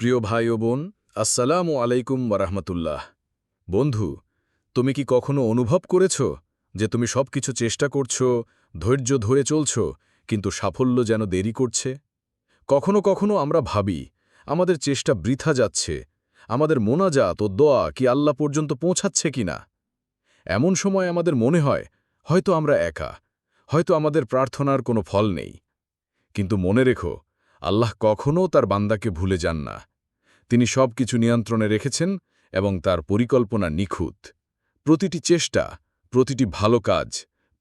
প্রিয় ভাই ও বোন, আসসালামু আলাইকুম ওরহমতুল্লাহ বন্ধু, তুমি কি কখনো অনুভব করেছ যে তুমি সব কিছু চেষ্টা করছ, ধৈর্য ধরে চলছ, কিন্তু সাফল্য যেন দেরি করছে? কখনো কখনো আমরা ভাবি, আমাদের চেষ্টা বৃথা যাচ্ছে, আমাদের মোনাজাত ও দোয়া কি আল্লাহ পর্যন্ত পৌঁছাচ্ছে কিনা? এমন সময় আমাদের মনে হয়, হয়তো আমরা একা, হয়তো আমাদের প্রার্থনার কোনো ফল নেই। কিন্তু মনে রেখো, আল্লাহ কখনও তার বান্দাকে ভুলে যান না। তিনি সব কিছু নিয়ন্ত্রণে রেখেছেন এবং তার পরিকল্পনা নিখুঁত। প্রতিটি চেষ্টা, প্রতিটি ভালো কাজ,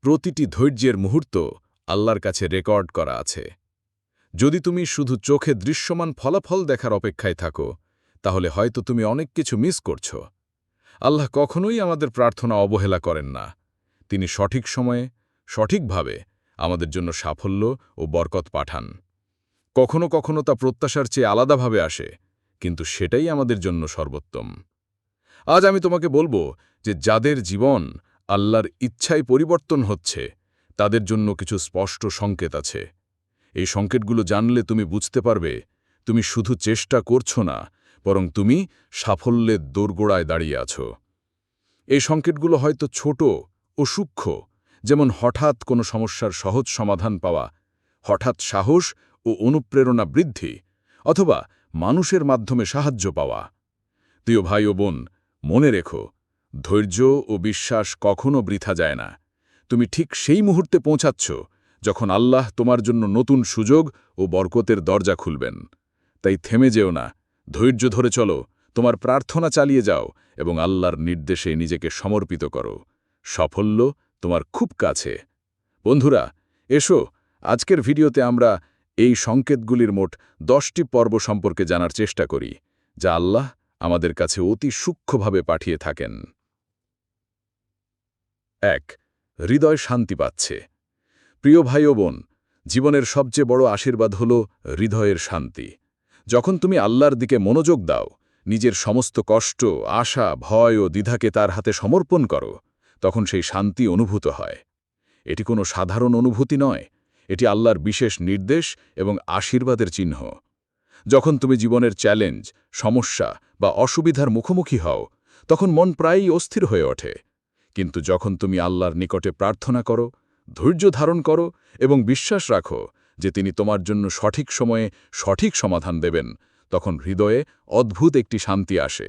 প্রতিটি ধৈর্যের মুহূর্ত আল্লাহর কাছে রেকর্ড করা আছে। যদি তুমি শুধু চোখে দৃশ্যমান ফলাফল দেখার অপেক্ষায় থাকো, তাহলে হয়তো তুমি অনেক কিছু মিস করছ। আল্লাহ কখনোই আমাদের প্রার্থনা অবহেলা করেন না। তিনি সঠিক সময়ে, সঠিকভাবে আমাদের জন্য সাফল্য ও বরকত পাঠান। কখনো কখনো তা প্রত্যাশার চেয়ে আলাদাভাবে আসে। কিন্তু সেটাই আমাদের জন্য সর্বোত্তম। আজ আমি তোমাকে বলব যে যাদের জীবন আল্লাহর ইচ্ছায় পরিবর্তন হচ্ছে, তাদের জন্য কিছু স্পষ্ট সংকেত আছে। এই সংকেতগুলো জানলে তুমি বুঝতে পারবে, তুমি শুধু চেষ্টা করছ না, বরং তুমি সাফল্যের দোরগোড়ায় দাঁড়িয়ে আছো। এই সংকেতগুলো হয়তো ছোট ও সূক্ষ্ম, যেমন হঠাৎ কোনো সমস্যার সহজ সমাধান পাওয়া, হঠাৎ সাহস ও অনুপ্রেরণা বৃদ্ধি, অথবা মানুষের মাধ্যমে সাহায্য পাওয়া। প্রিয় ভাই ও বোন, মনে রেখো, ধৈর্য ও বিশ্বাস কখনো বৃথা যায় না। তুমি ঠিক সেই মুহূর্তে পৌঁছাচ্ছ যখন আল্লাহ তোমার জন্য নতুন সুযোগ ও বরকতের দরজা খুলবেন। তাই থেমে যেও না, ধৈর্য ধরে চলো, তোমার প্রার্থনা চালিয়ে যাও এবং আল্লাহর নির্দেশে নিজেকে সমর্পিত করো। সাফল্য তোমার খুব কাছে। বন্ধুরা, এসো, আজকের ভিডিওতে আমরা এই সংকেতগুলির মোট দশটি পর্ব সম্পর্কে জানার চেষ্টা করি, যা আল্লাহ আমাদের কাছে অতি সূক্ষ্মভাবে পাঠিয়ে থাকেন। এক, হৃদয় শান্তি পাচ্ছে। প্রিয় ভাই ও বোন, জীবনের সবচেয়ে বড় আশীর্বাদ হল হৃদয়ের শান্তি। যখন তুমি আল্লাহর দিকে মনোযোগ দাও, নিজের সমস্ত কষ্ট, আশা, ভয় ও দ্বিধাকে তার হাতে সমর্পণ করো, তখন সেই শান্তি অনুভূত হয়। এটি কোনো সাধারণ অনুভূতি নয় এটি আল্লাহর বিশেষ নির্দেশ এবং আশীর্বাদের চিহ্ন। যখন তুমি জীবনের চ্যালেঞ্জ, সমস্যা বা অসুবিধার মুখোমুখি হও, তখন মন প্রায়ই অস্থির হয়ে ওঠে। কিন্তু যখন তুমি আল্লাহর নিকটে প্রার্থনা করো, ধৈর্য ধারণ করো এবং বিশ্বাস রাখো যে তিনি তোমার জন্য সঠিক সময়ে সঠিক সমাধান দেবেন, তখন হৃদয়ে অদ্ভুত একটি শান্তি আসে।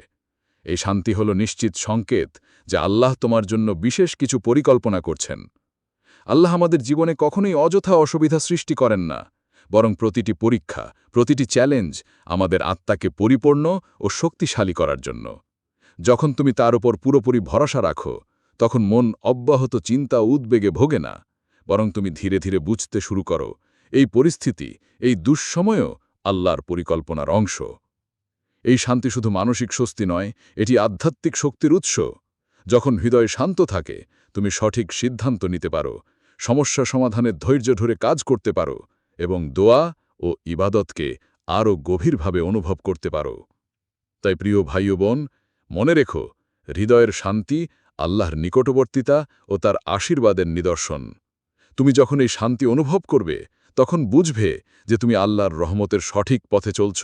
এই শান্তি হল নিশ্চিত সংকেত যে আল্লাহ তোমার জন্য বিশেষ কিছু পরিকল্পনা করছেন। আল্লাহ আমাদের জীবনে কখনোই অযথা অসুবিধা সৃষ্টি করেন না, বরং প্রতিটি পরীক্ষা, প্রতিটি চ্যালেঞ্জ আমাদের আত্মাকে পরিপূর্ণ ও শক্তিশালী করার জন্য। যখন তুমি তার উপর পুরোপুরি ভরসা রাখো, তখন মন অব্যাহত চিন্তা উদ্বেগে ভোগে না, বরং তুমি ধীরে ধীরে বুঝতে শুরু করো, এই পরিস্থিতি, এই দুঃসময়ও আল্লাহর পরিকল্পনার অংশ। এই শান্তি শুধু মানসিক স্বস্তি নয়, এটি আধ্যাত্মিক শক্তির উৎস। যখন হৃদয় শান্ত থাকে, তুমি সঠিক সিদ্ধান্ত নিতে পারো সমস্যা সমাধানের ধৈর্য ধরে কাজ করতে পারো এবং দোয়া ও ইবাদতকে আরও গভীরভাবে অনুভব করতে পারো। তাই প্রিয় ভাই বোন, মনে রেখো, হৃদয়ের শান্তি আল্লাহর নিকটবর্তিতা ও তার আশীর্বাদের নিদর্শন। তুমি যখন এই শান্তি অনুভব করবে, তখন বুঝবে যে তুমি আল্লাহর রহমতের সঠিক পথে চলছ।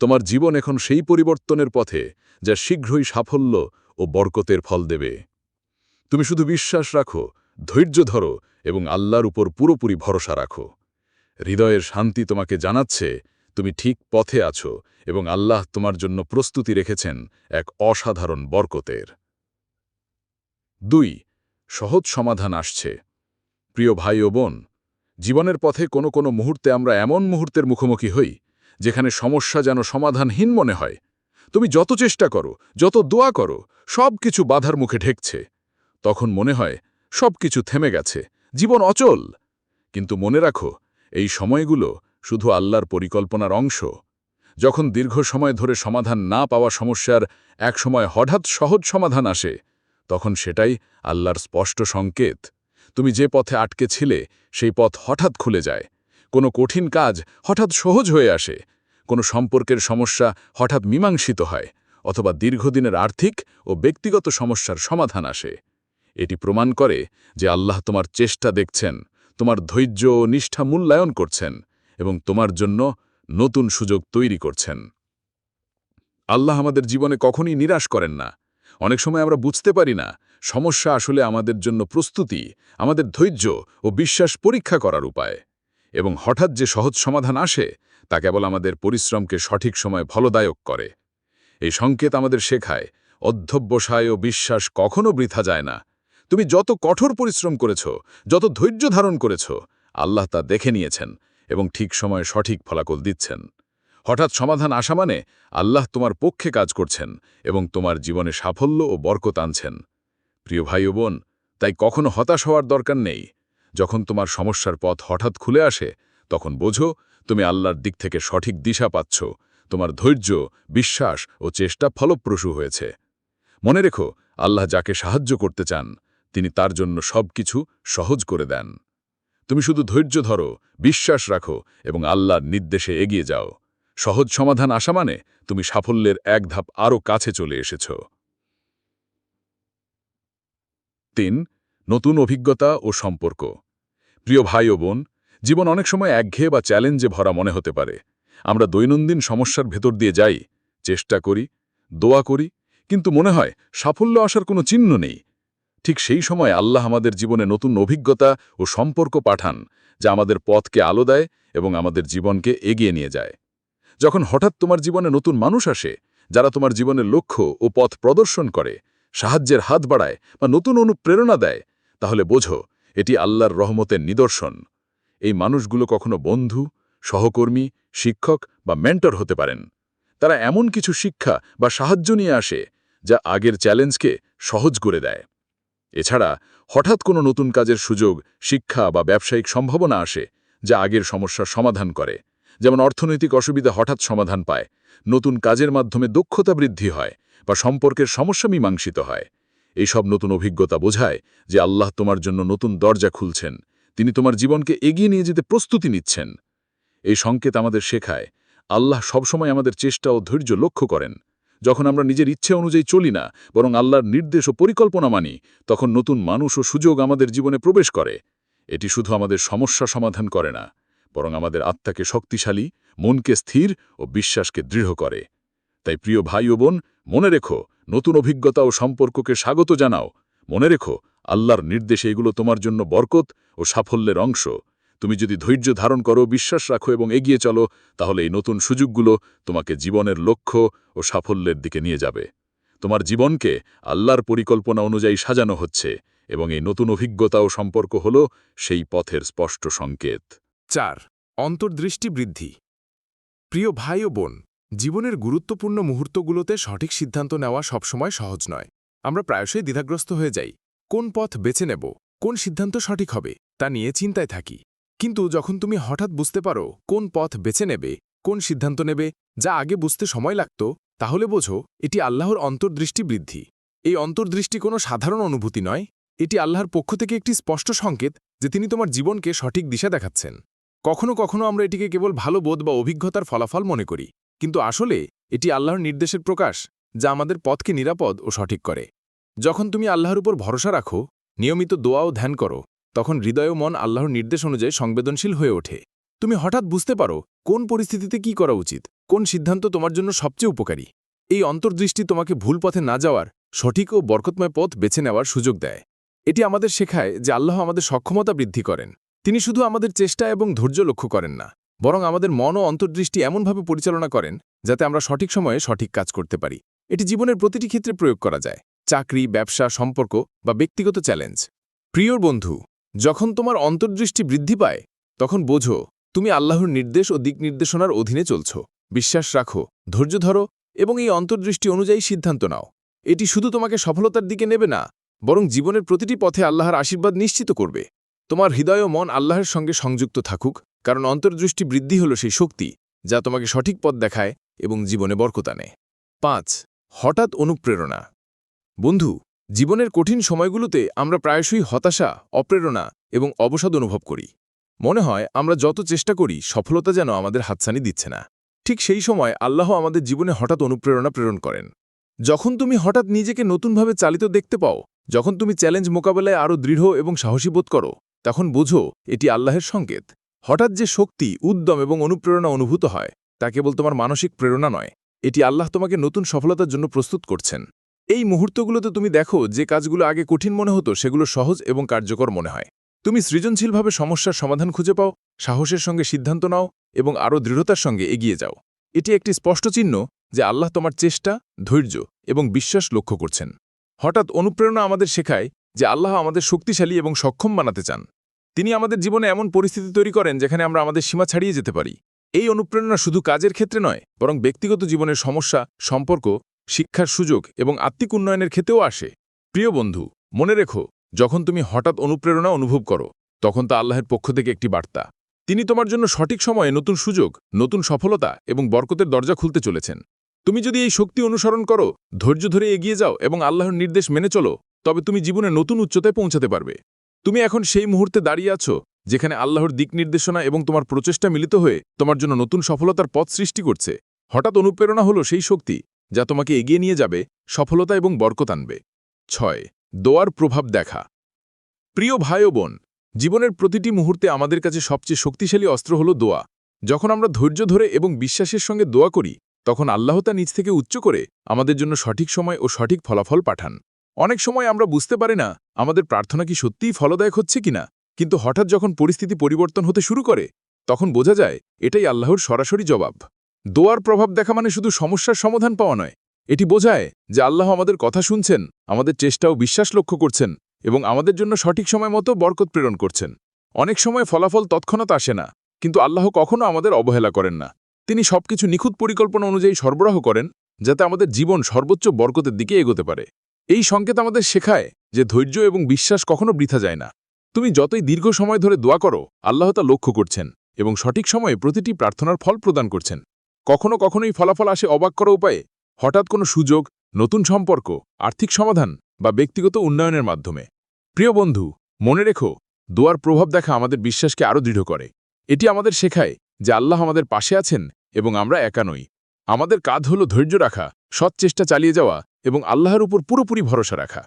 তোমার জীবন এখন সেই পরিবর্তনের পথে যা শীঘ্রই সাফল্য ও বরকতের ফল দেবে। তুমি শুধু বিশ্বাস রাখো, ধৈর্য ধরো এবং আল্লাহর উপর পুরোপুরি ভরসা রাখো। হৃদয়ের শান্তি তোমাকে জানাচ্ছে, তুমি ঠিক পথে আছো এবং আল্লাহ তোমার জন্য প্রস্তুতি রেখেছেন এক অসাধারণ বরকতের। দুই, সহজ সমাধান আসছে। প্রিয় ভাই ও বোন, জীবনের পথে কোনো কোনো মুহূর্তে আমরা এমন মুহূর্তের মুখোমুখি হই, যেখানে সমস্যা যেন সমাধানহীন মনে হয়। তুমি যত চেষ্টা করো, যত দোয়া করো সব কিছু বাধার মুখে ঢেকছে। তখন মনে হয় সব কিছু থেমে গেছে। জীবন অচল। কিন্তু মনে রাখো, এই সময়গুলো শুধু আল্লাহর পরিকল্পনার অংশ। যখন দীর্ঘ সময় ধরে সমাধান না পাওয়া সমস্যার এক সময় হঠাৎ সহজ সমাধান আসে, তখন সেটাই আল্লাহর স্পষ্ট সংকেত। তুমি যে পথে আটকে ছিলে, সেই পথ হঠাৎ খুলে যায়। কোনো কঠিন কাজ হঠাৎ সহজ হয়ে আসে। কোনো সম্পর্কের সমস্যা হঠাৎ মীমাংসিত হয়, অথবা দীর্ঘদিনের আর্থিক ও ব্যক্তিগত সমস্যার সমাধান আসে। এটি প্রমাণ করে যে আল্লাহ তোমার চেষ্টা দেখছেন, তোমার ধৈর্য ও নিষ্ঠা মূল্যায়ন করছেন এবং তোমার জন্য নতুন সুযোগ তৈরি করছেন। আল্লাহ আমাদের জীবনে কখনই নিরাশ করেন না। অনেক সময় আমরা বুঝতে পারি না, সমস্যা আসলে আমাদের জন্য প্রস্তুতি, আমাদের ধৈর্য ও বিশ্বাস পরীক্ষা করার উপায়। এবং হঠাৎ যে সহজ সমাধান আসে, তা কেবল আমাদের পরিশ্রমকে সঠিক সময় ফলদায়ক করে। এই সংকেত আমাদের শেখায়, অধ্যবসায় ও বিশ্বাস কখনো বৃথা যায় না। তুমি যত কঠোর পরিশ্রম করেছ, যত ধৈর্য ধারণ করেছ, আল্লাহ তা দেখে নিয়েছেন এবং ঠিক সময়ে সঠিক ফলাকল দিচ্ছেন। হঠাৎ সমাধান আসা মানে আল্লাহ তোমার পক্ষে কাজ করছেন এবং তোমার জীবনে সাফল্য ও বরকত আনছেন। প্রিয় ভাই ও বোন, তাই কখনো হতাশ হওয়ার দরকার নেই। যখন তোমার সমস্যার পথ হঠাৎ খুলে আসে, তখন বোঝো তুমি আল্লাহর দিক থেকে সঠিক দিশা পাচ্ছ। তোমার ধৈর্য, বিশ্বাস ও চেষ্টা ফলপ্রসূ হয়েছে। মনে রেখো, আল্লাহ যাকে সাহায্য করতে চান তিনি তার জন্য সব কিছু সহজ করে দেন। তুমি শুধু ধৈর্য ধরো, বিশ্বাস রাখো এবং আল্লাহর নির্দেশে এগিয়ে যাও। সহজ সমাধান আসা মানে তুমি সাফল্যের এক ধাপ আরও কাছে চলে এসেছ। তিন, নতুন অভিজ্ঞতা ও সম্পর্ক। প্রিয় ভাই ও বোন, জীবন অনেক সময় একঘেয়ে বা চ্যালেঞ্জে ভরা মনে হতে পারে। আমরা দৈনন্দিন সমস্যার ভেতর দিয়ে যাই, চেষ্টা করি, দোয়া করি, কিন্তু মনে হয় সাফল্য আসার কোনো চিহ্ন নেই। ঠিক সেই সময় আল্লাহ আমাদের জীবনে নতুন অভিজ্ঞতা ও সম্পর্ক পাঠান, যা আমাদের পথকে আলো দেয় এবং আমাদের জীবনকে এগিয়ে নিয়ে যায়। যখন হঠাৎ তোমার জীবনে নতুন মানুষ আসে, যারা তোমার জীবনের লক্ষ্য ও পথ প্রদর্শন করে, সাহায্যের হাত বাড়ায় বা নতুন অনুপ্রেরণা দেয়, তাহলে বোঝো, এটি আল্লাহর রহমতের নিদর্শন। এই মানুষগুলো কখনো বন্ধু, সহকর্মী, শিক্ষক বা মেন্টর হতে পারেন। তারা এমন কিছু শিক্ষা বা সাহায্য নিয়ে আসে, যা আগের চ্যালেঞ্জকে সহজ করে দেয়। এছাড়া, হঠাৎ কোনো নতুন কাজের সুযোগ, শিক্ষা বা ব্যবসায়িক সম্ভাবনা আসে, যা আগের সমস্যার সমাধান করে। যেমন অর্থনৈতিক অসুবিধা হঠাৎ সমাধান পায়, নতুন কাজের মাধ্যমে দক্ষতা বৃদ্ধি হয় বা সম্পর্কের সমস্যা মীমাংসিত হয়। এইসব নতুন অভিজ্ঞতা বোঝায় যে আল্লাহ তোমার জন্য নতুন দরজা খুলছেন, তিনি তোমার জীবনকে এগিয়ে নিয়ে যেতে প্রস্তুতি নিচ্ছেন। এই সংকেত আমাদের শেখায়, আল্লাহ সবসময় আমাদের চেষ্টা ও ধৈর্য লক্ষ্য করেন। যখন আমরা নিজের ইচ্ছে অনুযায়ী চলি না, বরং আল্লাহর নির্দেশ ও পরিকল্পনা মানি, তখন নতুন মানুষ ও সুযোগ আমাদের জীবনে প্রবেশ করে। এটি শুধু আমাদের সমস্যা সমাধান করে না, বরং আমাদের আত্মাকে শক্তিশালী, মনকে স্থির ও বিশ্বাসকে দৃঢ় করে। তাই প্রিয় ভাই ও বোন, মনে রেখো, নতুন অভিজ্ঞতা ও সম্পর্ককে স্বাগত জানাও। মনে রেখো, আল্লাহর নির্দেশে এগুলো তোমার জন্য বরকত ও সাফল্যের অংশ। তুমি যদি ধৈর্য ধারণ করো, বিশ্বাস রাখো এবং এগিয়ে চলো, তাহলে এই নতুন সুযোগগুলো তোমাকে জীবনের লক্ষ্য ও সাফল্যের দিকে নিয়ে যাবে। তোমার জীবনকে আল্লাহর পরিকল্পনা অনুযায়ী সাজানো হচ্ছে এবং এই নতুন অভিজ্ঞতা ও সম্পর্ক হল সেই পথের স্পষ্ট সংকেত। চার, অন্তর্দৃষ্টি বৃদ্ধি। প্রিয় ভাই ও বোন, জীবনের গুরুত্বপূর্ণ মুহূর্তগুলোতে সঠিক সিদ্ধান্ত নেওয়া সবসময় সহজ নয়। আমরা প্রায়শই দ্বিধাগ্রস্ত হয়ে যাই। কোন পথ বেছে নেব? কোন সিদ্ধান্ত সঠিক হবে? তা নিয়ে চিন্তায় থাকি। কিন্তু যখন তুমি হঠাৎ বুঝতে পারো কোন পথ বেছে নেবে, কোন সিদ্ধান্ত নেবে, যা আগে বুঝতে সময় লাগত, তাহলে বোঝো, এটি আল্লাহর অন্তর্দৃষ্টি বৃদ্ধি। এই অন্তর্দৃষ্টি কোনো সাধারণ অনুভূতি নয়, এটি আল্লাহর পক্ষ থেকে একটি স্পষ্ট সংকেত যে তিনি তোমার জীবনকে সঠিক দিশা দেখাচ্ছেন। কখনো কখনো আমরা এটিকে কেবল ভালো বোধ বা অভিজ্ঞতার ফলাফল মনে করি, কিন্তু আসলে এটি আল্লাহর নির্দেশের প্রকাশ, যা আমাদের পথকে নিরাপদ ও সঠিক করে। যখন তুমি আল্লাহর উপর ভরসা রাখো, নিয়মিত দোয়া ও ধ্যান করো তখন হৃদয় মন আল্লাহর নির্দেশ অনুযায়ী সংবেদনশীল হয়ে ওঠে। তুমি হঠাৎ বুঝতে পারো কোন পরিস্থিতিতে কি করা উচিত, কোন সিদ্ধান্ত তোমার জন্য সবচেয়ে উপকারী। এই অন্তর্দৃষ্টি তোমাকে ভুল পথে না যাওয়ার সঠিক ও বরকতময় পথ বেছে নেওয়ার সুযোগ দেয়। এটি আমাদের শেখায় যে আল্লাহ আমাদের সক্ষমতা বৃদ্ধি করেন। তিনি শুধু আমাদের চেষ্টা এবং ধৈর্য লক্ষ্য করেন না, বরং আমাদের মন ও অন্তর্দৃষ্টি এমনভাবে পরিচালনা করেন যাতে আমরা সঠিক সময়ে সঠিক কাজ করতে পারি। এটি জীবনের প্রতিটি ক্ষেত্রে প্রয়োগ করা যায়। চাকরি, ব্যবসা, সম্পর্ক বা ব্যক্তিগত চ্যালেঞ্জ। প্রিয় বন্ধু যখন তোমার অন্তর্দৃষ্টি বৃদ্ধি পায়, তখন বোঝো, তুমি আল্লাহর নির্দেশ ও দিক নির্দেশনার অধীনে চলছ। বিশ্বাস রাখো, ধৈর্য ধরো এবং এই অন্তর্দৃষ্টি অনুযায়ী সিদ্ধান্ত নাও। এটি শুধু তোমাকে সফলতার দিকে নেবে না, বরং জীবনের প্রতিটি পথে আল্লাহর আশীর্বাদ নিশ্চিত করবে। তোমার হৃদয় ও মন আল্লাহর সঙ্গে সংযুক্ত থাকুক, কারণ অন্তর্দৃষ্টি বৃদ্ধি হল সেই শক্তি, যা তোমাকে সঠিক পথ দেখায় এবং জীবনে বরকত আনে। পাঁচ, হঠাৎ অনুপ্রেরণা। বন্ধু জীবনের কঠিন সময়গুলোতে আমরা প্রায়শই হতাশা, অপ্রেরণা এবং অবসাদ অনুভব করি। মনে হয় আমরা যত চেষ্টা করি, সফলতা যেন আমাদের হাতছানি দিচ্ছে না। ঠিক সেই সময় আল্লাহ আমাদের জীবনে হঠাৎ অনুপ্রেরণা প্রেরণ করেন। যখন তুমি হঠাৎ নিজেকে নতুনভাবে চালিত দেখতে পাও, যখন তুমি চ্যালেঞ্জ মোকাবেলায় আরও দৃঢ় এবং সাহসী বোধ করো, তখন বোঝো এটি আল্লাহের সংকেত। হঠাৎ যে শক্তি, উদ্যম এবং অনুপ্রেরণা অনুভূত হয়, তা কেবল তোমার মানসিক প্রেরণা নয়, এটি আল্লাহ তোমাকে নতুন সফলতার জন্য প্রস্তুত করছেন। এই মুহূর্তগুলোতে তুমি দেখো যে কাজগুলো আগে কঠিন মনে হতো, সেগুলো সহজ এবং কার্যকর মনে হয়। তুমি সৃজনশীলভাবে সমস্যার সমাধান খুঁজে পাও, সাহসের সঙ্গে সিদ্ধান্ত নাও এবং আরও দৃঢ়তার সঙ্গে এগিয়ে যাও। এটি একটি স্পষ্ট চিহ্ন যে আল্লাহ তোমার চেষ্টা, ধৈর্য এবং বিশ্বাস লক্ষ্য করছেন। হঠাৎ অনুপ্রেরণা আমাদের শেখায় যে আল্লাহ আমাদের শক্তিশালী এবং সক্ষম বানাতে চান। তিনি আমাদের জীবনে এমন পরিস্থিতি তৈরি করেন যেখানে আমরা আমাদের সীমা ছাড়িয়ে যেতে পারি। এই অনুপ্রেরণা শুধু কাজের ক্ষেত্রে নয়, বরং ব্যক্তিগত জীবনের সমস্যা, সম্পর্ক শিক্ষার সুযোগ এবং আত্মিক উন্নয়নের ক্ষেত্রেও আসে। প্রিয় বন্ধু, মনে রেখো, যখন তুমি হঠাৎ অনুপ্রেরণা অনুভব করো, তখন তা আল্লাহের পক্ষ থেকে একটি বার্তা। তিনি তোমার জন্য সঠিক সময়ে নতুন সুযোগ, নতুন সফলতা এবং বরকতের দরজা খুলতে চলেছেন। তুমি যদি এই শক্তি অনুসরণ করো, ধৈর্য ধরে এগিয়ে যাও এবং আল্লাহর নির্দেশ মেনে চলো, তবে তুমি জীবনে নতুন উচ্চতায় পৌঁছাতে পারবে। তুমি এখন সেই মুহূর্তে দাঁড়িয়ে আছো, যেখানে আল্লাহর দিক নির্দেশনা এবং তোমার প্রচেষ্টা মিলিত হয়ে তোমার জন্য নতুন সফলতার পথ সৃষ্টি করছে। হঠাৎ অনুপ্রেরণা হলো সেই শক্তি যা তোমাকে এগিয়ে নিয়ে যাবে, সফলতা এবং বরকত আনবে। ছয়, দোয়ার প্রভাব দেখা। প্রিয় ভাই ও বোন, জীবনের প্রতিটি মুহূর্তে আমাদের কাছে সবচেয়ে শক্তিশালী অস্ত্র হল দোয়া। যখন আমরা ধৈর্য ধরে এবং বিশ্বাসের সঙ্গে দোয়া করি, তখন আল্লাহ তা নিজ থেকে উচ্চ করে আমাদের জন্য সঠিক সময় ও সঠিক ফলাফল পাঠান। অনেক সময় আমরা বুঝতে পারি না, আমাদের প্রার্থনা কি সত্যিই ফলদায়ক হচ্ছে কিনা কিন্তু হঠাৎ যখন পরিস্থিতি পরিবর্তন হতে শুরু করে, তখন বোঝা যায়, এটাই আল্লাহর সরাসরি জবাব। দোয়ার প্রভাব দেখা মানে শুধু সমস্যার সমাধান পাওয়া নয়। এটি বোঝায় যে আল্লাহ আমাদের কথা শুনছেন, আমাদের চেষ্টা ও বিশ্বাস লক্ষ্য করছেন এবং আমাদের জন্য সঠিক সময় মতো বরকত প্রেরণ করছেন। অনেক সময় ফলাফল তৎক্ষণাৎ আসে না, কিন্তু আল্লাহ কখনও আমাদের অবহেলা করেন না। তিনি সবকিছু নিখুঁত পরিকল্পনা অনুযায়ী সরবরাহ করেন, যাতে আমাদের জীবন সর্বোচ্চ বরকতের দিকে এগোতে পারে। এই সংকেত আমাদের শেখায় যে ধৈর্য এবং বিশ্বাস কখনো বৃথা যায় না। তুমি যতই দীর্ঘ সময় ধরে দোয়া করো, আল্লাহ তা লক্ষ্য করছেন এবং সঠিক সময়ে প্রতিটি প্রার্থনার ফল প্রদান করছেন। কখনো কখনোই ফলাফল আসে অবাক করা উপায়ে। হঠাৎ কোনো সুযোগ, নতুন সম্পর্ক, আর্থিক সমাধান বা ব্যক্তিগত উন্নয়নের মাধ্যমে। প্রিয় বন্ধু, মনে রেখো, দোয়ার প্রভাব দেখা আমাদের বিশ্বাসকে আরও দৃঢ় করে। এটি আমাদের শেখায় যে আল্লাহ আমাদের পাশে আছেন এবং আমরা একা নই। আমাদের কাজ হল ধৈর্য রাখা, সৎ চেষ্টা চালিয়ে যাওয়া এবং আল্লাহর উপর পুরোপুরি ভরসা রাখা।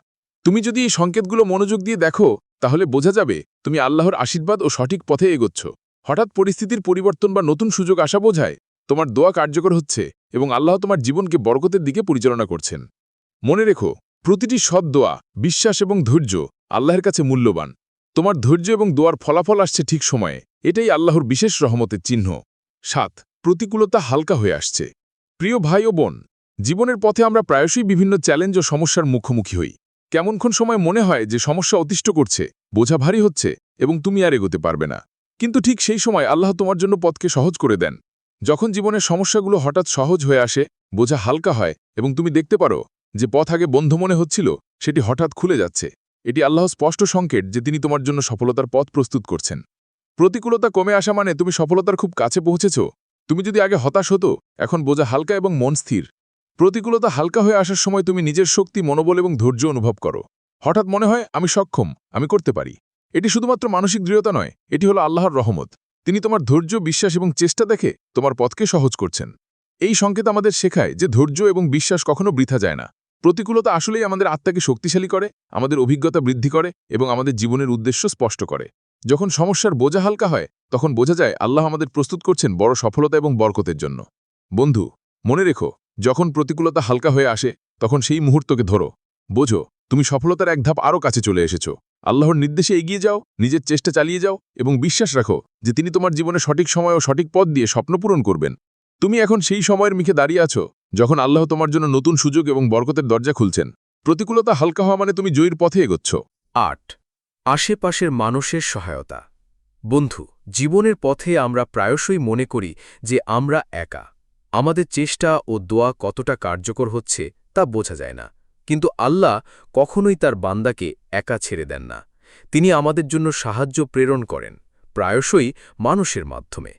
তুমি যদি এই সংকেতগুলো মনোযোগ দিয়ে দেখো, তাহলে বোঝা যাবে তুমি আল্লাহর আশীর্বাদ ও সঠিক পথে এগোচ্ছ। হঠাৎ পরিস্থিতির পরিবর্তন বা নতুন সুযোগ আসা বোঝায় তোমার দোয়া কার্যকর হচ্ছে এবং আল্লাহ তোমার জীবনকে বরকতের দিকে পরিচালনা করছেন। মনে রেখো, প্রতিটি সৎ দোয়া, বিশ্বাস এবং ধৈর্য আল্লাহর কাছে মূল্যবান। তোমার ধৈর্য এবং দোয়ার ফলাফল আসছে ঠিক সময়ে, এটাই আল্লাহর বিশেষ রহমতের চিহ্ন। সাত, প্রতিকূলতা হালকা হয়ে আসছে। প্রিয় ভাই ও বোন, জীবনের পথে আমরা প্রায়শই বিভিন্ন চ্যালেঞ্জ ও সমস্যার মুখোমুখি হই। কেমনক্ষণ সময় মনে হয় যে সমস্যা অতিষ্ঠ করছে, বোঝা ভারী হচ্ছে এবং তুমি আর এগোতে পারবে না। কিন্তু ঠিক সেই সময় আল্লাহ তোমার জন্য পথকে সহজ করে দেন। যখন জীবনের সমস্যাগুলো হঠাৎ সহজ হয়ে আসে, বোঝা হালকা হয় এবং তুমি দেখতে পারো যে পথ আগে বন্ধ মনে হচ্ছিল, সেটি হঠাৎ খুলে যাচ্ছে। এটি আল্লাহ স্পষ্ট সংকেত যে তিনি তোমার জন্য সফলতার পথ প্রস্তুত করছেন। প্রতিকূলতা কমে আসা মানে তুমি সফলতার খুব কাছে পৌঁছেছ। তুমি যদি আগে হতাশ হতো, এখন বোঝা হালকা এবং মন স্থির। প্রতিকূলতা হালকা হয়ে আসার সময় তুমি নিজের শক্তি, মনোবল এবং ধৈর্য অনুভব করো। হঠাৎ মনে হয়, আমি সক্ষম, আমি করতে পারি। এটি শুধুমাত্র মানসিক দৃঢ়তা নয়, এটি হলো আল্লাহর রহমত। তিনি তোমার ধৈর্য, বিশ্বাস এবং চেষ্টা দেখে তোমার পথকে সহজ করছেন। এই সংকেত আমাদের শেখায় যে ধৈর্য এবং বিশ্বাস কখনো বৃথা যায় না। প্রতিকূলতা আসলেই আমাদের আত্মাকে শক্তিশালী করে, আমাদের অভিজ্ঞতা বৃদ্ধি করে এবং আমাদের জীবনের উদ্দেশ্য স্পষ্ট করে। যখন সমস্যার বোঝা হালকা হয়, তখন বোঝা যায় আল্লাহ আমাদের প্রস্তুত করছেন বড় সফলতা এবং বরকতের জন্য। বন্ধু, মনে রেখো, যখন প্রতিকূলতা হালকা হয়ে আসে, তখন সেই মুহূর্তকে ধরো। বোঝো, তুমি সফলতার এক ধাপ আরও কাছে চলে এসেছ। আল্লাহর নির্দেশে এগিয়ে যাও, নিজের চেষ্টা চালিয়ে যাও এবং বিশ্বাস রাখো যে তিনি তোমার জীবনে সঠিক সময় ও সঠিক পথ দিয়ে স্বপ্ন পূরণ করবেন। তুমি এখন সেই সময়ের মুখে দাঁড়িয়ে আছো যখন আল্লাহ তোমার জন্য নতুন সুযোগ এবং বরকতের দরজা খুলছেন। প্রতিকূলতা হালকা হওয়া মানে তুমি জয়ীর পথে এগোচ্ছ। আট। আশেপাশের মানুষের সহায়তা। বন্ধু, জীবনের পথে আমরা প্রায়শই মনে করি যে আমরা একা। আমাদের চেষ্টা ও দোয়া কতটা কার্যকর হচ্ছে তা বোঝা যায় না। কিন্তু আল্লাহ কখনোই তার বান্দাকে একা ছেড়ে দেন না। তিনি আমাদের জন্য সাহায্য প্রেরণ করেন, প্রায়শই মানুষের মাধ্যমে।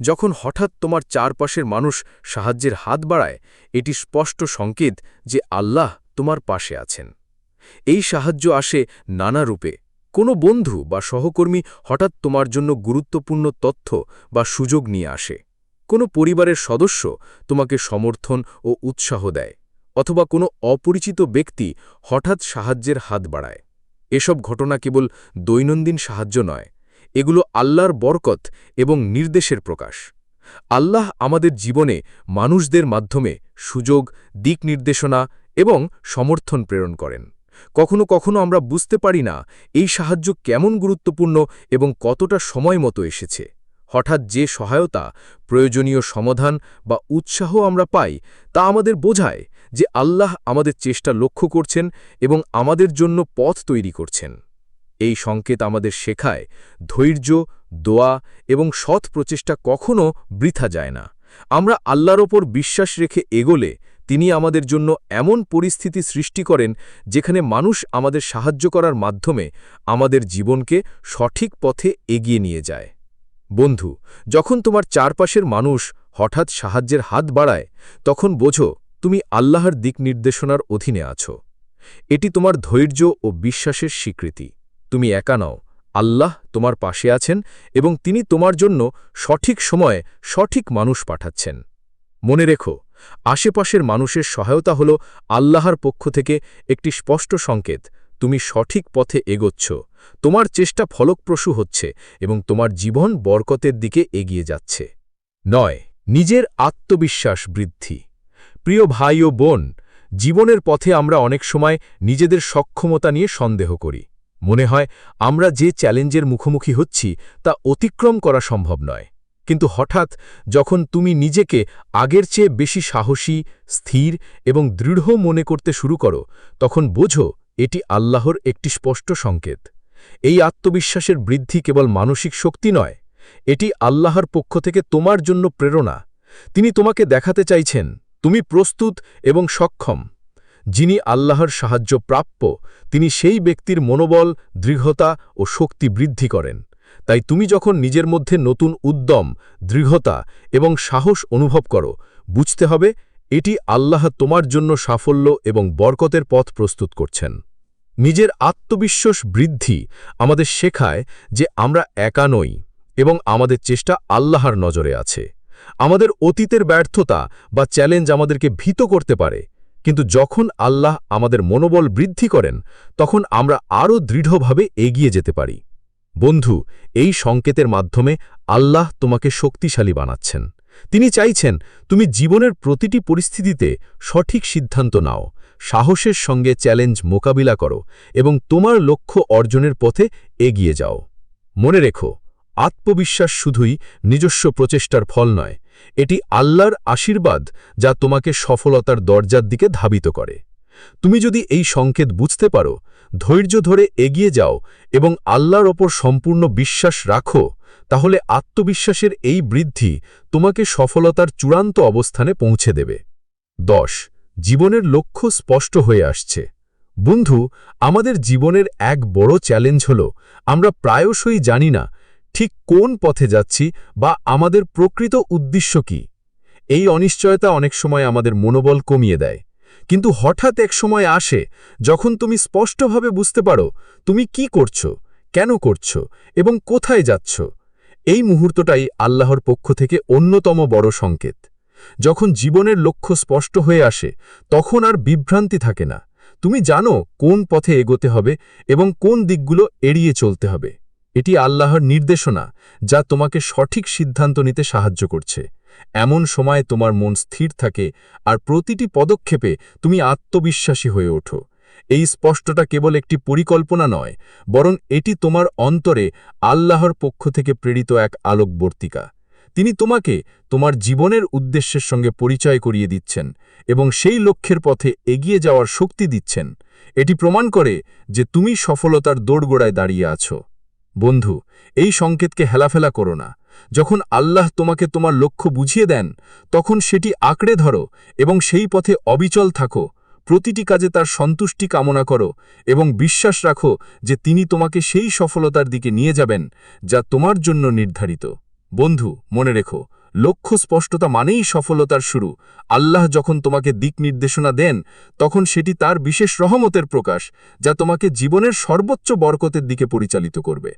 যখন হঠাৎ তোমার চারপাশের মানুষ সাহায্যের হাত বাড়ায়, এটি স্পষ্ট সংকেত যে আল্লাহ তোমার পাশে আছেন। এই সাহায্য আসে নানা রূপে। কোনো বন্ধু বা সহকর্মী হঠাৎ তোমার জন্য গুরুত্বপূর্ণ তথ্য বা সুযোগ নিয়ে আসে। কোনো পরিবারের সদস্য তোমাকে সমর্থন ও উৎসাহ দেয়। অথবা কোনো অপরিচিত ব্যক্তি হঠাৎ সাহায্যের হাত বাড়ায়। এসব ঘটনা কেবল দৈনন্দিন সাহায্য নয়, এগুলো আল্লাহর বরকত এবং নির্দেশের প্রকাশ। আল্লাহ আমাদের জীবনে মানুষদের মাধ্যমে সুযোগ, দিক নির্দেশনা এবং সমর্থন প্রেরণ করেন। কখনো কখনো আমরা বুঝতে পারি না এই সাহায্য কেমন গুরুত্বপূর্ণ এবং কতটা সময় মতো এসেছে। হঠাৎ যে সহায়তা, প্রয়োজনীয় সমাধান বা উৎসাহ আমরা পাই তা আমাদের বোঝায় যে আল্লাহ আমাদের চেষ্টা লক্ষ্য করছেন এবং আমাদের জন্য পথ তৈরি করছেন। এই সংকেত আমাদের শেখায় ধৈর্য, দোয়া এবং সৎ প্রচেষ্টা কখনও বৃথা যায় না। আমরা আল্লাহর ওপর বিশ্বাস রেখে এগোলে তিনি আমাদের জন্য এমন পরিস্থিতি সৃষ্টি করেন যেখানে মানুষ আমাদের সাহায্য করার মাধ্যমে আমাদের জীবনকে সঠিক পথে এগিয়ে নিয়ে যায়। বন্ধু, যখন তোমার চারপাশের মানুষ হঠাৎ সাহায্যের হাত বাড়ায়, তখন বোঝো তুমি আল্লাহর দিক নির্দেশনার অধীনে আছো। এটি তোমার ধৈর্য ও বিশ্বাসের স্বীকৃতি। তুমি একা নও, আল্লাহ তোমার পাশে আছেন এবং তিনি তোমার জন্য সঠিক সময়ে সঠিক মানুষ পাঠাচ্ছেন। মনে রেখো, আশেপাশের মানুষের সহায়তা হল আল্লাহর পক্ষ থেকে একটি স্পষ্ট সংকেত, তুমি সঠিক পথে এগোচ্ছ, তোমার চেষ্টা ফলপ্রসূ হচ্ছে এবং তোমার জীবন বরকতের দিকে এগিয়ে যাচ্ছে। নয়, নিজের আত্মবিশ্বাস বৃদ্ধি। প্রিয় ভাই ও বোন, জীবনের পথে আমরা অনেক সময় নিজেদের সক্ষমতা নিয়ে সন্দেহ করি। মনে হয়, আমরা যে চ্যালেঞ্জের মুখোমুখি হচ্ছি, তা অতিক্রম করা সম্ভব নয়। কিন্তু হঠাৎ, যখন তুমি নিজেকে আগের চেয়ে বেশি সাহসী, স্থির এবং দৃঢ় মনে করতে শুরু করো, তখন বোঝো, এটি আল্লাহর একটি স্পষ্ট সংকেত। এই আত্মবিশ্বাসের বৃদ্ধি কেবল মানসিক শক্তি নয়, এটি আল্লাহর পক্ষ থেকে তোমার জন্য প্রেরণা। তিনি তোমাকে দেখাতে চাইছেন তুমি প্রস্তুত এবং সক্ষম। যিনি আল্লাহর সাহায্য প্রাপ্য, তিনি সেই ব্যক্তির মনোবল, দৃঢ়তা ও শক্তি বৃদ্ধি করেন। তাই তুমি যখন নিজের মধ্যে নতুন উদ্যম, দৃঢ়তা এবং সাহস অনুভব করো, বুঝতে হবে এটি আল্লাহ তোমার জন্য সাফল্য এবং বরকতের পথ প্রস্তুত করছেন। নিজের আত্মবিশ্বাস বৃদ্ধি আমাদের শেখায় যে আমরা একা নই এবং আমাদের চেষ্টা আল্লাহর নজরে আছে। আমাদের অতীতের ব্যর্থতা বা চ্যালেঞ্জ আমাদেরকে ভীত করতে পারে, কিন্তু যখন আল্লাহ আমাদের মনোবল বৃদ্ধি করেন, তখন আমরা আরও দৃঢ়ভাবে এগিয়ে যেতে পারি। বন্ধু, এই সংকেতের মাধ্যমে আল্লাহ তোমাকে শক্তিশালী বানাচ্ছেন। তিনি চাইছেন তুমি জীবনের প্রতিটি পরিস্থিতিতে সঠিক সিদ্ধান্ত নাও, সাহসের সঙ্গে চ্যালেঞ্জ মোকাবিলা করো এবং তোমার লক্ষ্য অর্জনের পথে এগিয়ে যাও। মনে রেখো আত্মবিশ্বাস শুধুই নিজস্ব প্রচেষ্টার ফল নয়, এটি আল্লাহর আশীর্বাদ যা তোমাকে সফলতার দরজার দিকে ধাবিত করে। তুমি যদি এই সংকেত বুঝতে পারো, ধৈর্য ধরে এগিয়ে যাও এবং আল্লাহর ওপর সম্পূর্ণ বিশ্বাস রাখো, তাহলে আত্মবিশ্বাসের এই বৃদ্ধি তোমাকে সফলতার চূড়ান্ত অবস্থানে পৌঁছে দেবে। দশ, জীবনের লক্ষ্য স্পষ্ট হয়ে আসছে। বন্ধু, আমাদের জীবনের এক বড় চ্যালেঞ্জ হল, আমরা প্রায়শই জানি না ঠিক কোন পথে যাচ্ছি বা আমাদের প্রকৃত উদ্দেশ্য কি? এই অনিশ্চয়তা অনেক সময় আমাদের মনোবল কমিয়ে দেয়। কিন্তু হঠাৎ এক সময় আসে, যখন তুমি স্পষ্টভাবে বুঝতে পারো তুমি কি করছ, কেন করছ এবং কোথায় যাচ্ছ। এই মুহূর্তটাই আল্লাহর পক্ষ থেকে অন্যতম বড় সংকেত। যখন জীবনের লক্ষ্য স্পষ্ট হয়ে আসে, তখন আর বিভ্রান্তি থাকে না। তুমি জানো কোন পথে এগোতে হবে এবং কোন দিকগুলো এড়িয়ে চলতে হবে। এটি আল্লাহর নির্দেশনা, যা তোমাকে সঠিক সিদ্ধান্ত নিতে সাহায্য করছে। এমন সময় তোমার মন স্থির থাকে আর প্রতিটি পদক্ষেপে তুমি আত্মবিশ্বাসী হয়ে ওঠো। এই স্পষ্টটা কেবল একটি পরিকল্পনা নয়, বরং এটি তোমার অন্তরে আল্লাহর পক্ষ থেকে প্রেরিত এক আলোকবর্তিকা। তিনি তোমাকে তোমার জীবনের উদ্দেশ্যের সঙ্গে পরিচয় করিয়ে দিচ্ছেন এবং সেই লক্ষ্যের পথে এগিয়ে যাওয়ার শক্তি দিচ্ছেন। এটি প্রমাণ করে যে তুমি সফলতার দোড়গোড়ায় দাঁড়িয়ে আছো। বন্ধু, এই সংকেতকে হেলাফেলা করো না। যখন আল্লাহ তোমাকে তোমার লক্ষ্য বুঝিয়ে দেন, তখন সেটি আঁকড়ে ধরো এবং সেই পথে অবিচল থাকো। প্রতিটি কাজে তার সন্তুষ্টি কামনা করো এবং বিশ্বাস রাখো যে তিনি তোমাকে সেই সফলতার দিকে নিয়ে যাবেন, যা তোমার জন্য নির্ধারিত। বন্ধু, মনে রেখো লক্ষ্য স্পষ্টতা মানেই সফলতার শুরু। আল্লাহ যখন তোমাকে দিক নির্দেশনা দেন, তখন সেটি তার বিশেষ রহমতের প্রকাশ, যা তোমাকে জীবনের সর্বোচ্চ বরকতের দিকে পরিচালিত করবে।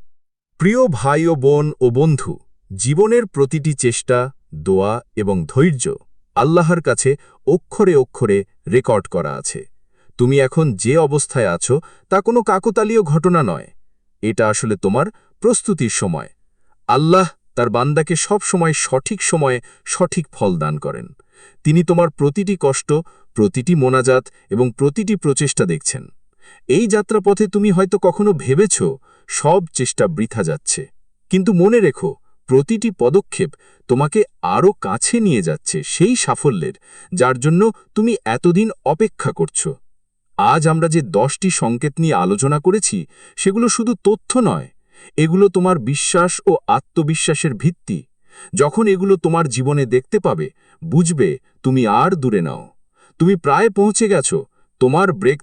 প্রিয় ভাই ও বোন ও বন্ধু, জীবনের প্রতিটি চেষ্টা, দোয়া এবং ধৈর্য আল্লাহর কাছে অক্ষরে অক্ষরে রেকর্ড করা আছে। তুমি এখন যে অবস্থায় আছো, তা কোনো কাকতালীয় ঘটনা নয়। এটা আসলে তোমার প্রস্তুতির সময়। আল্লাহ তার বান্দাকে সব সময় সঠিক সময়ে সঠিক ফল দান করেন। তিনি তোমার প্রতিটি কষ্ট, প্রতিটি মোনাজাত এবং প্রতিটি প্রচেষ্টা দেখছেন। এই যাত্রাপথে তুমি হয়তো কখনো ভেবেছ, সব চেষ্টা বৃথা যাচ্ছে। কিন্তু মনে রেখো, প্রতিটি পদক্ষেপ তোমাকে আরও কাছে নিয়ে যাচ্ছে সেই সাফল্যের, যার জন্য তুমি এতদিন অপেক্ষা করছ। আজ আমরা যে দশটি সংকেত নিয়ে আলোচনা করেছি, সেগুলো শুধু তথ্য নয় এগুলো তোমার বিশ্বাস ও আত্মবিশ্বাসের ভিত্তি। যখন এগুলো তোমার জীবনে দেখতে পাবে, বুঝবে তুমি আর দূরে নাও। তুমি প্রায় পৌঁছে গেছো, তোমার ব্রেক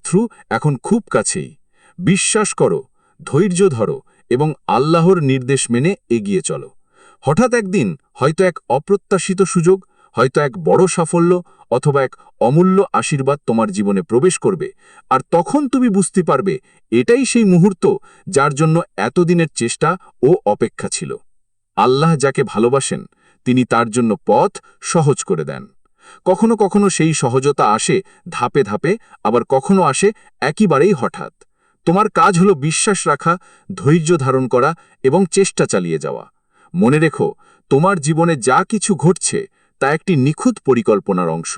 এখন খুব কাছেই। বিশ্বাস করো, ধৈর্য ধরো এবং আল্লাহর নির্দেশ মেনে এগিয়ে চলো। হঠাৎ একদিন হয়তো এক অপ্রত্যাশিত সুযোগ হয়তো এক বড় সাফল্য অথবা এক অমূল্য আশীর্বাদ তোমার জীবনে প্রবেশ করবে। আর তখন তুমি বুঝতে পারবে, এটাই সেই মুহূর্ত যার জন্য এতদিনের চেষ্টা ও অপেক্ষা ছিল। আল্লাহ যাকে ভালোবাসেন, তিনি তার জন্য পথ সহজ করে দেন। কখনো কখনো সেই সহজতা আসে ধাপে ধাপে, আবার কখনো আসে একেবারেই হঠাৎ। তোমার কাজ হলো বিশ্বাস রাখা, ধৈর্য ধারণ করা এবং চেষ্টা চালিয়ে যাওয়া। মনে রেখো, তোমার জীবনে যা কিছু ঘটছে তা একটি নিখুঁত পরিকল্পনার অংশ।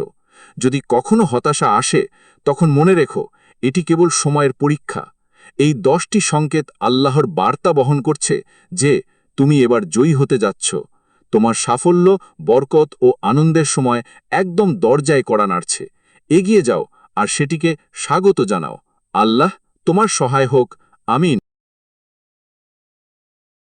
যদি কখনো হতাশা আসে, তখন মনে রেখো, এটি কেবল সময়ের পরীক্ষা। এই দশটি সংকেত আল্লাহর বার্তা বহন করছে যে, তুমি এবার জয়ী হতে যাচ্ছ। তোমার সাফল্য, বরকত ও আনন্দের সময় একদম দরজায় কড়া নাড়ছে। এগিয়ে যাও আর সেটিকে স্বাগত জানাও। আল্লাহ তোমার সহায় হোক। আমিন।